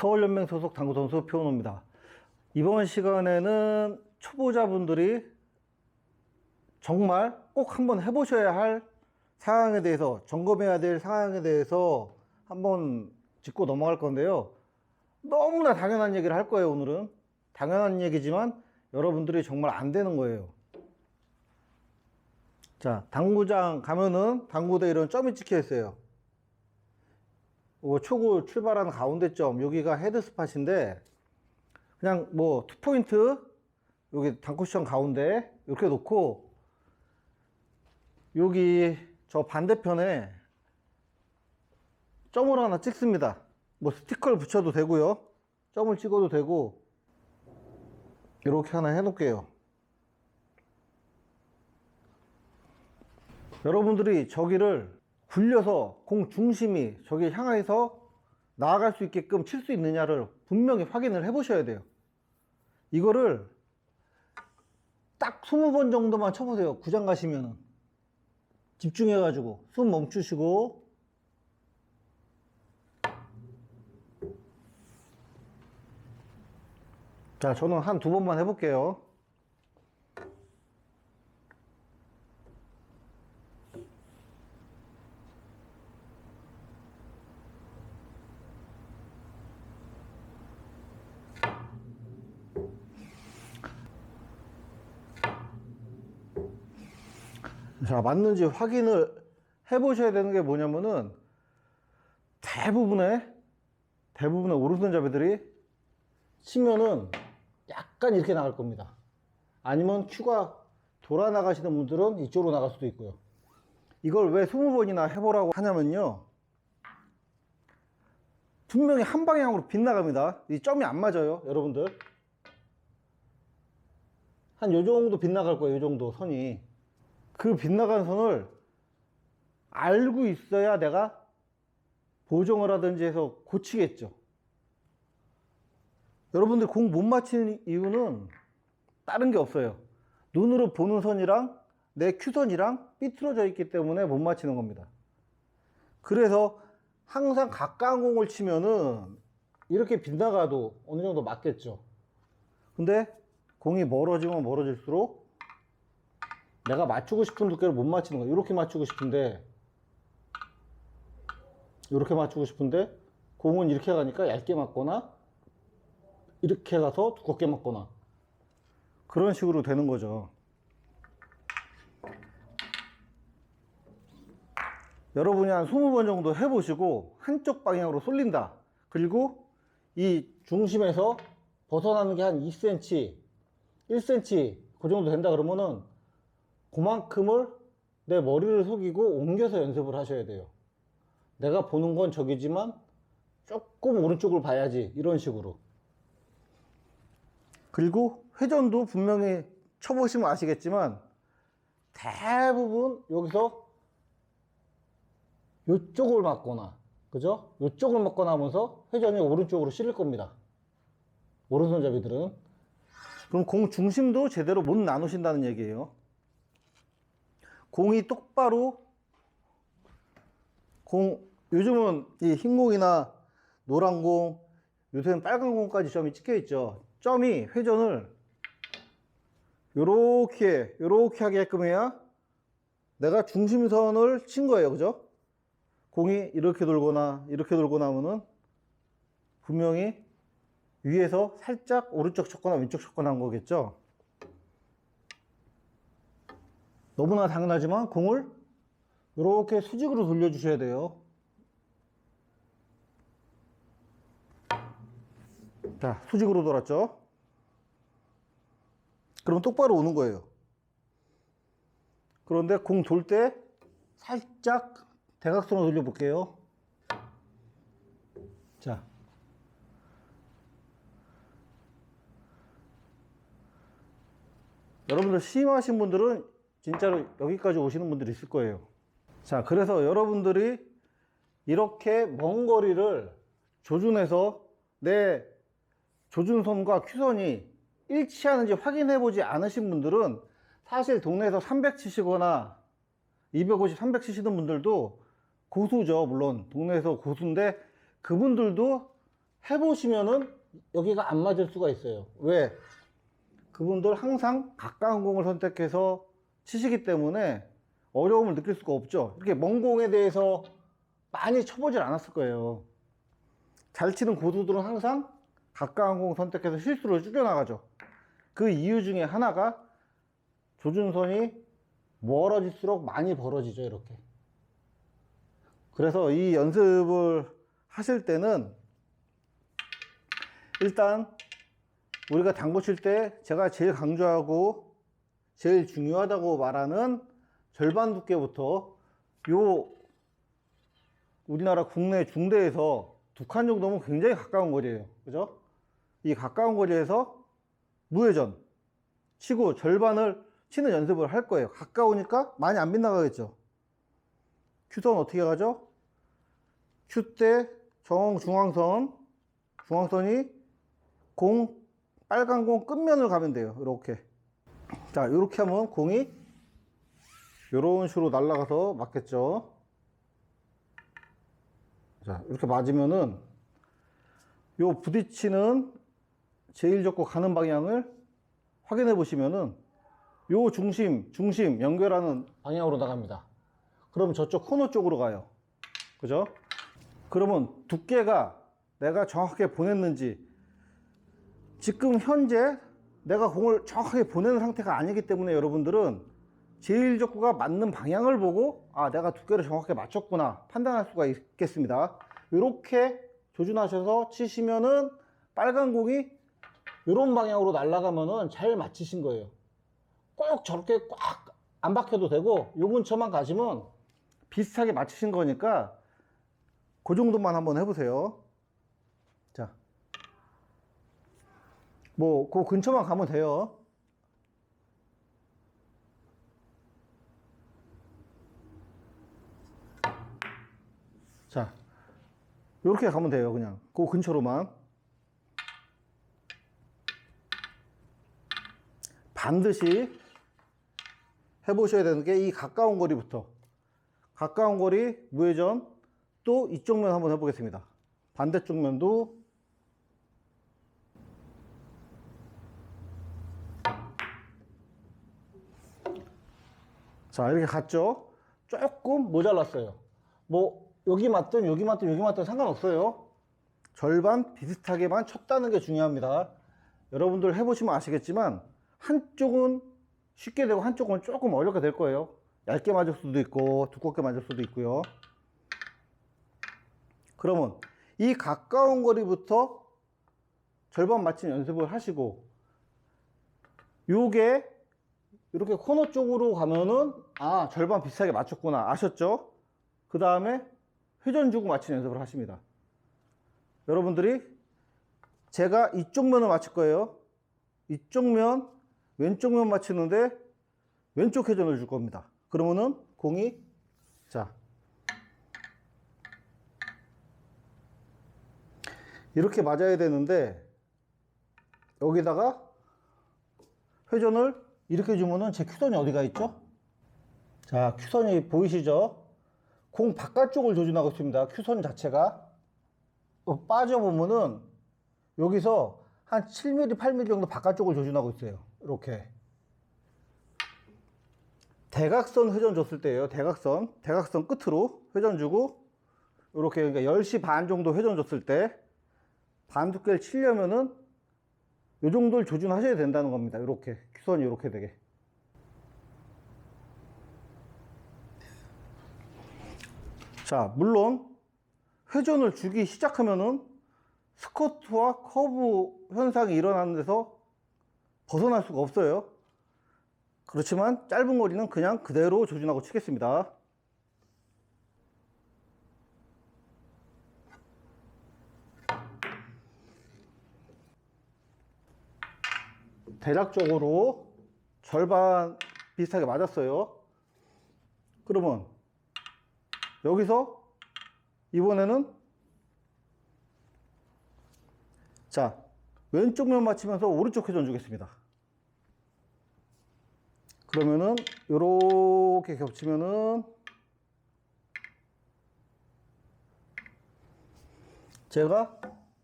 서울연맹 소속 당구 선수 표현호입니다. 이번 시간에는 초보자분들이 정말 꼭 한번 해보셔야 할 상황에 대해서 점검해야 될 상황에 대해서 한번 짚고 넘어갈 건데요. 너무나 당연한 얘기를 할 거예요, 오늘은. 당연한 얘기지만 여러분들이 정말 안 되는 거예요. 자, 당구장 가면은 당구대 이런 점이 찍혀 있어요. 요 초구 출발하는 가운데 점, 여기가 헤드 스팟인데, 그냥 뭐, 투포인트, 여기 당쿠션 가운데, 이렇게 놓고, 여기 저 반대편에 점을 하나 찍습니다. 뭐 스티커를 붙여도 되고요. 점을 찍어도 되고, 이렇게 하나 해 놓을게요. 여러분들이 저기를 굴려서 공 중심이 저기 향해서 나아갈 수 있게끔 칠 수 있느냐를 분명히 확인을 해 보셔야 돼요. 이거를 딱 20번 정도만 쳐보세요. 구장 가시면은. 집중해 가지고 숨 멈추시고 자 저는 한 두 번만 해볼게요. 자, 맞는지 확인을 해 보셔야 되는 게 뭐냐면은 대부분의 대부분의 오른손잡이들이 치면은 약간 이렇게 나갈 겁니다. 아니면 큐가 돌아 나가시는 분들은 이쪽으로 나갈 수도 있고요. 이걸 왜 20번이나 해보라고 하냐면요. 분명히 한 방향으로 빗나갑니다. 이 점이 안 맞아요, 여러분들. 한 요 정도 빗나갈 거예요, 요 정도 선이. 그 빗나간 선을 알고 있어야 내가 보정을 하든지 해서 고치겠죠. 여러분들 공 못 맞히는 이유는 다른 게 없어요. 눈으로 보는 선이랑 내 큐선이랑 삐뚤어져 있기 때문에 못 맞히는 겁니다. 그래서 항상 가까운 공을 치면은 이렇게 빗나가도 어느 정도 맞겠죠. 근데 공이 멀어지면 멀어질수록 내가 맞추고 싶은 두께를 못 맞히는 거야. 이렇게 맞추고 싶은데, 이렇게 맞추고 싶은데, 공은 이렇게 가니까 얇게 맞거나, 이렇게 가서 두껍게 맞거나, 그런 식으로 되는 거죠. 여러분이 한 20번 정도 해보시고, 한쪽 방향으로 쏠린다. 그리고 이 중심에서 벗어나는 게 한 2cm, 1cm, 그 정도 된다 그러면은, 그만큼을 내 머리를 속이고 옮겨서 연습을 하셔야 돼요. 내가 보는 건 저기지만 조금 오른쪽을 봐야지. 이런 식으로. 그리고 회전도 분명히 쳐보시면 아시겠지만 대부분 여기서 이쪽을 맞거나 그죠? 이쪽을 맞거나 하면서 회전이 오른쪽으로 실릴 겁니다. 오른손잡이들은. 그럼 공 중심도 제대로 못 나누신다는 얘기예요. 공이 똑바로 공 요즘은 이 흰 공이나 노란 공 요새는 빨간 공까지 점이 찍혀 있죠. 점이 회전을 요렇게 요렇게 하게끔 해야 내가 중심선을 친 거예요. 그죠? 공이 이렇게 돌거나 이렇게 돌거나 하면은 분명히 위에서 살짝 오른쪽 쳤거나 왼쪽 쳤거나 한 거겠죠 너무나 당연하지만 공을 이렇게 수직으로 돌려주셔야 돼요. 자, 수직으로 돌았죠? 그럼 똑바로 오는 거예요. 그런데 공 돌 때 살짝 대각선으로 돌려볼게요. 자. 여러분들 심하신 분들은 진짜로 여기까지 오시는 분들이 있을 거예요. 자, 그래서 여러분들이 이렇게 먼 거리를 조준해서 내 조준선과 큐선이 일치하는지 확인해 보지 않으신 분들은 사실 동네에서 300 치시거나 250, 300 치시는 분들도 고수죠. 물론 동네에서 고수인데 그분들도 해보시면은 여기가 안 맞을 수가 있어요. 왜? 그분들 항상 가까운 공을 선택해서 치시기 때문에 어려움을 느낄 수가 없죠. 이렇게 먼 공에 대해서 많이 쳐보질 않았을 거예요. 잘 치는 고수들은 항상 가까운 공 선택해서 실수를 줄여나가죠. 그 이유 중에 하나가 조준선이 멀어질수록 많이 벌어지죠, 이렇게. 그래서 이 연습을 하실 때는 일단 우리가 당구 칠 때 제가 제일 강조하고 제일 중요하다고 말하는 절반 두께부터 요 우리나라 국내 중대에서 두 칸 정도면 굉장히 가까운 거리예요. 그죠? 이 가까운 거리에서 무회전 치고 절반을 치는 연습을 할 거예요. 가까우니까 많이 안 빗나가겠죠. 큐선 어떻게 가죠? 큐 때 정 중앙선, 중앙선이 공, 빨간 공 끝면을 가면 돼요. 이렇게. 자, 이렇게 하면 공이 이런 식으로 날아가서 맞겠죠. 자, 이렇게 맞으면은 요 부딪히는 제일 접고 가는 방향을 확인해 보시면은 요 중심, 중심 연결하는 방향으로 나갑니다. 그럼 저쪽 코너 쪽으로 가요. 그죠? 그러면 두께가 내가 정확하게 보냈는지 지금 현재 내가 공을 정확하게 보내는 상태가 아니기 때문에 여러분들은 제일 적구가 맞는 방향을 보고 아 내가 두께를 정확하게 맞췄구나 판단할 수가 있겠습니다. 이렇게 조준하셔서 치시면은 빨간 공이 이런 방향으로 날아가면은 잘 맞히신 거예요. 꼭 저렇게 꽉 안 박혀도 되고 요 근처만 가시면 비슷하게 맞추신 거니까 그 정도만 한번 해보세요 자 뭐, 그 근처만 가면 돼요. 자, 요렇게 가면 돼요, 그냥. 그 근처로만. 반드시 해보셔야 되는 게 이 가까운 거리부터. 가까운 거리, 무회전, 또 이쪽 면 한번 해보겠습니다. 반대쪽 면도 자, 이렇게 갔죠? 조금 모자랐어요. 뭐, 여기 맞든, 여기 맞든, 여기 맞든 상관없어요. 절반 비슷하게만 쳤다는 게 중요합니다. 여러분들 해보시면 아시겠지만, 한쪽은 쉽게 되고, 한쪽은 조금 어렵게 될 거예요. 얇게 맞을 수도 있고, 두껍게 맞을 수도 있고요. 그러면, 이 가까운 거리부터 절반 맞힌 연습을 하시고, 요게 이렇게 코너 쪽으로 가면은 아 절반 비슷하게 맞췄구나 아셨죠? 그 다음에 회전 주고 맞추는 연습을 하십니다. 여러분들이 제가 이쪽 면을 맞출 거예요. 이쪽 면 왼쪽 면 맞추는데 왼쪽 회전을 줄 겁니다. 그러면은 공이 자 이렇게 맞아야 되는데 여기다가 회전을 이렇게 주면은 제 큐선이 어디가 있죠? 자, 큐선이 보이시죠? 공 바깥쪽을 조준하고 있습니다. 큐선 자체가. 어, 빠져보면은 여기서 한 7mm, 8mm 정도 바깥쪽을 조준하고 있어요. 이렇게. 대각선 회전 줬을 때예요. 대각선. 대각선 끝으로 회전 주고 이렇게 그러니까 10시 반 정도 회전 줬을 때 반 두께를 치려면은 요 정도를 조준하셔야 된다는 겁니다. 이렇게 큐선이 이렇게 되게. 자, 물론 회전을 주기 시작하면은 스커트와 커브 현상이 일어나는 데서 벗어날 수가 없어요. 그렇지만 짧은 거리는 그냥 그대로 조준하고 치겠습니다. 대략적으로 절반 비슷하게 맞았어요. 그러면 여기서 이번에는 자 왼쪽 면 맞추면서 오른쪽 회전 주겠습니다. 그러면은 이렇게 겹치면은 제가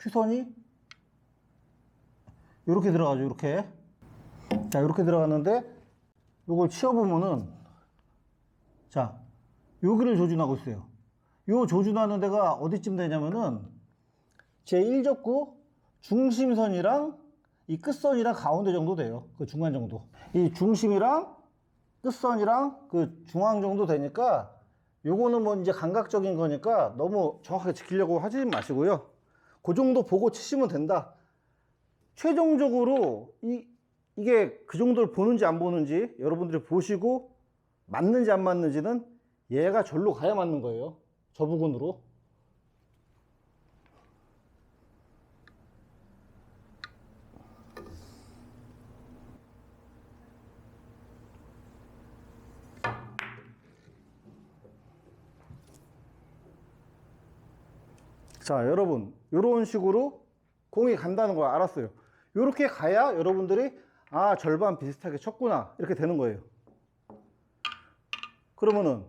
큐선이 이렇게 들어가죠. 이렇게. 자, 이렇게 들어갔는데 이걸 치워보면은 자, 여기를 조준하고 있어요. 요 조준하는 데가 어디쯤 되냐면은 제 1접구 중심선이랑 이 끝선이랑 가운데 정도 돼요. 그 중간 정도. 이 중심이랑 끝선이랑 그 중앙 정도 되니까 요거는 뭐 이제 감각적인 거니까 너무 정확하게 지키려고 하지 마시고요. 그 정도 보고 치시면 된다. 최종적으로 이, 이게 그 정도를 보는지 안 보는지 여러분들이 보시고 맞는지 안 맞는지는 얘가 절로 가야 맞는 거예요. 저 부분으로. 자, 여러분, 이런 식으로 공이 간다는 걸 알았어요. 이렇게 가야 여러분들이 아, 절반 비슷하게 쳤구나. 이렇게 되는 거예요. 그러면은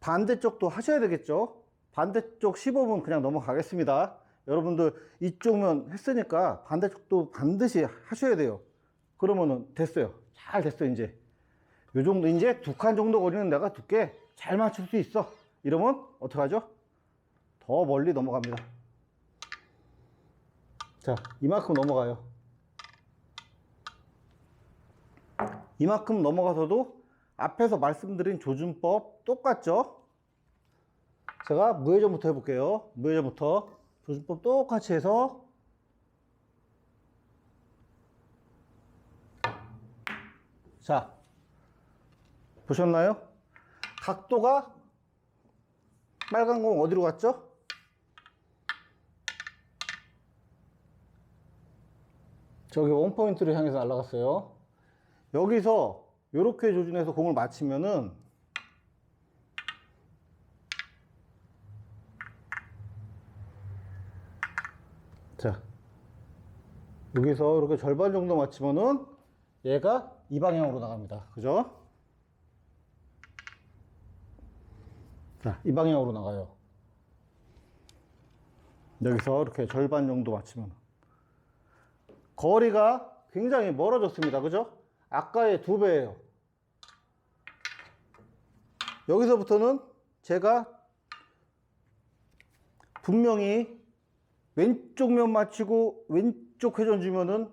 반대쪽도 하셔야 되겠죠? 반대쪽 시범은 그냥 넘어가겠습니다. 여러분들 이쪽 면 했으니까 반대쪽도 반드시 하셔야 돼요. 그러면은 됐어요. 잘 됐어요, 이제. 요 정도, 이제 두 칸 정도 거리는 내가 두께 잘 맞출 수 있어. 이러면 어떡하죠? 더 멀리 넘어갑니다. 자, 이만큼 넘어가요. 이만큼 넘어가서도 앞에서 말씀드린 조준법 똑같죠? 제가 무회전부터 해볼게요. 무회전부터 조준법 똑같이 해서 자, 보셨나요? 각도가 빨간 공 어디로 갔죠? 저기 원포인트를 향해서 날아갔어요. 여기서 이렇게 조준해서 공을 맞히면은 자 여기서 이렇게 절반 정도 맞히면은 얘가 이 방향으로 나갑니다. 그죠? 자, 이 방향으로 나가요. 여기서 이렇게 절반 정도 맞히면 거리가 굉장히 멀어졌습니다. 그죠? 아까의 두 배예요. 여기서부터는 제가 분명히 왼쪽 면 맞추고 왼쪽 회전 주면은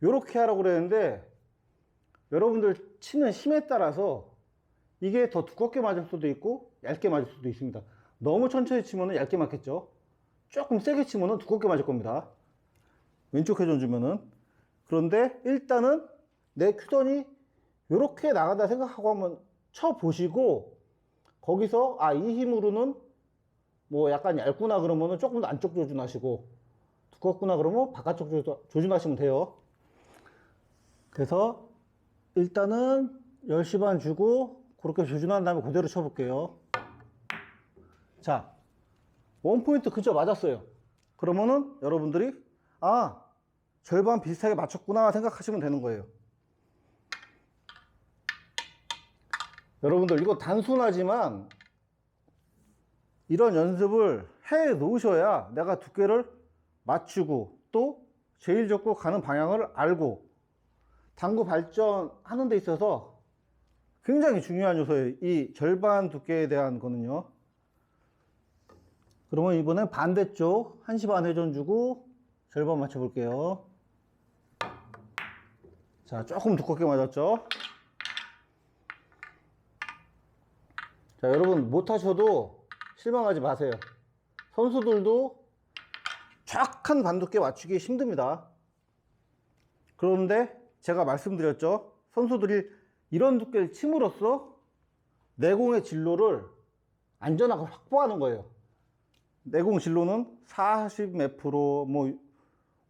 이렇게 하라고 그랬는데 여러분들 치는 힘에 따라서 이게 더 두껍게 맞을 수도 있고 얇게 맞을 수도 있습니다. 너무 천천히 치면은 얇게 맞겠죠. 조금 세게 치면은 두껍게 맞을 겁니다. 왼쪽 회전 주면은 그런데 일단은 내 큐던이 이렇게 나간다 생각하고 한번 쳐 보시고 거기서 아 이 힘으로는 뭐 약간 얇구나 그러면은 조금 더 안쪽 조준하시고 두껍구나 그러면 바깥쪽 조준- 조준하시면 돼요. 그래서 일단은 10시 반 주고 그렇게 조준한 다음에 그대로 쳐볼게요. 자, 원포인트 그저 맞았어요. 그러면은 여러분들이 아 절반 비슷하게 맞췄구나 생각하시면 되는 거예요. 여러분들 이거 단순하지만 이런 연습을 해 놓으셔야 내가 두께를 맞추고 또 제일 적고 가는 방향을 알고 당구 발전하는 데 있어서 굉장히 중요한 요소예요. 이 절반 두께에 대한 거는요. 그러면 이번엔 반대쪽 1시 반 회전 주고 절반 맞춰 볼게요. 자, 조금 두껍게 맞았죠? 자, 여러분 못하셔도 실망하지 마세요. 선수들도 정확한 반두께 맞추기 힘듭니다. 그런데 제가 말씀드렸죠. 선수들이 이런 두께를 침으로써 내공의 진로를 안전하게 확보하는 거예요. 내공 진로는 40몇 프로, 뭐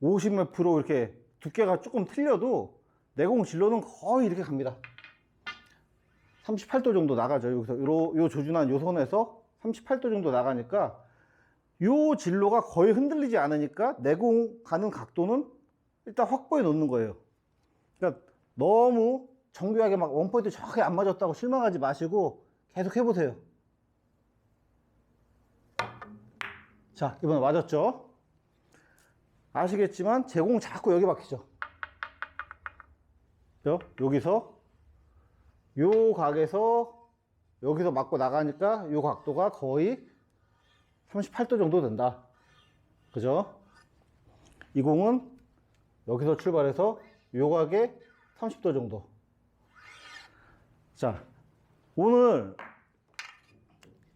50몇 프로 이렇게 두께가 조금 틀려도 내공 진로는 거의 이렇게 갑니다. 38도 정도 나가죠. 여기서 요, 요 조준한 요 선에서 38도 정도 나가니까 요 진로가 거의 흔들리지 않으니까 내공 가는 각도는 일단 확보해 놓는 거예요. 그러니까 너무 정교하게 막 원포인트 정확하게 안 맞았다고 실망하지 마시고 계속 해보세요. 자, 이번에 맞았죠? 아시겠지만 제공 자꾸 여기 박히죠. 여기서 요 각에서 여기서 맞고 나가니까 요 각도가 거의 38도 정도 된다. 그죠? 이 공은 여기서 출발해서 요 각에 30도 정도. 자, 오늘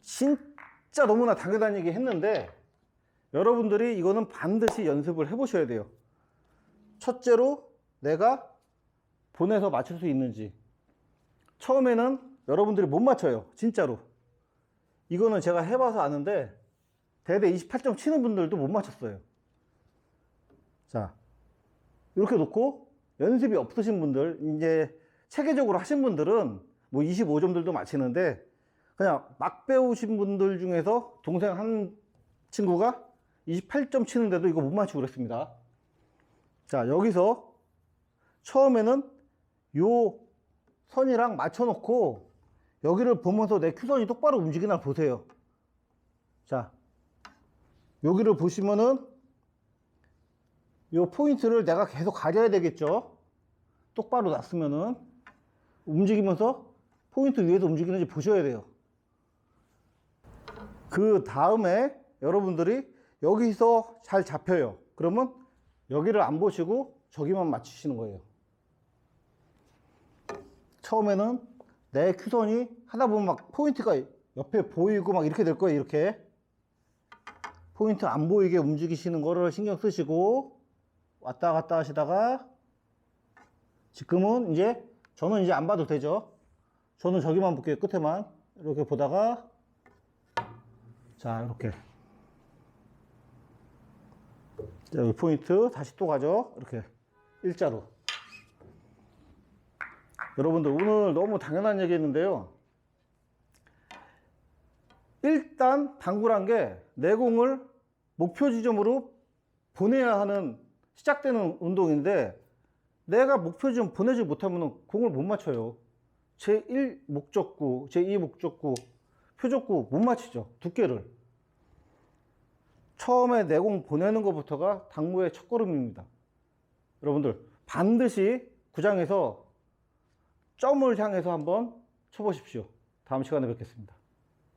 진짜 너무나 당연한 얘기 했는데 여러분들이 이거는 반드시 연습을 해 보셔야 돼요. 첫째로 내가 보내서 맞출 수 있는지. 처음에는 여러분들이 못 맞춰요. 진짜로. 이거는 제가 해봐서 아는데 대대 28점 치는 분들도 못 맞췄어요. 자, 이렇게 놓고 연습이 없으신 분들, 이제 체계적으로 하신 분들은 뭐 25점들도 맞히는데 그냥 막 배우신 분들 중에서 동생 한 친구가 28점 치는데도 이거 못 맞추고 그랬습니다. 자, 여기서 처음에는 요 선이랑 맞춰놓고 여기를 보면서 내 큐선이 똑바로 움직이나 보세요. 자, 여기를 보시면은 요 포인트를 내가 계속 가려야 되겠죠. 똑바로 놨으면은 움직이면서 포인트 위에서 움직이는지 보셔야 돼요. 그 다음에 여러분들이 여기서 잘 잡혀요. 그러면 여기를 안 보시고 저기만 맞추시는 거예요. 처음에는 내 큐선이 하다 보면 막 포인트가 옆에 보이고 막 이렇게 될 거예요. 이렇게. 포인트 안 보이게 움직이시는 거를 신경 쓰시고 왔다 갔다 하시다가 지금은 이제 저는 이제 안 봐도 되죠. 저는 저기만 볼게요. 끝에만. 이렇게 보다가 자, 이렇게. 자, 여기 포인트 다시 또 가죠. 이렇게 일자로. 여러분들 오늘 너무 당연한 얘기 했는데요. 일단 당구란 게 내공을 목표 지점으로 보내야 하는 시작되는 운동인데 내가 목표 지점 보내지 못하면 공을 못 맞춰요. 제1 목적구, 제2 목적구, 표적구 못 맞히죠. 두께를. 처음에 내공 보내는 것부터가 당구의 첫걸음입니다. 여러분들 반드시 구장에서 점을 향해서 한번 쳐보십시오. 다음 시간에 뵙겠습니다.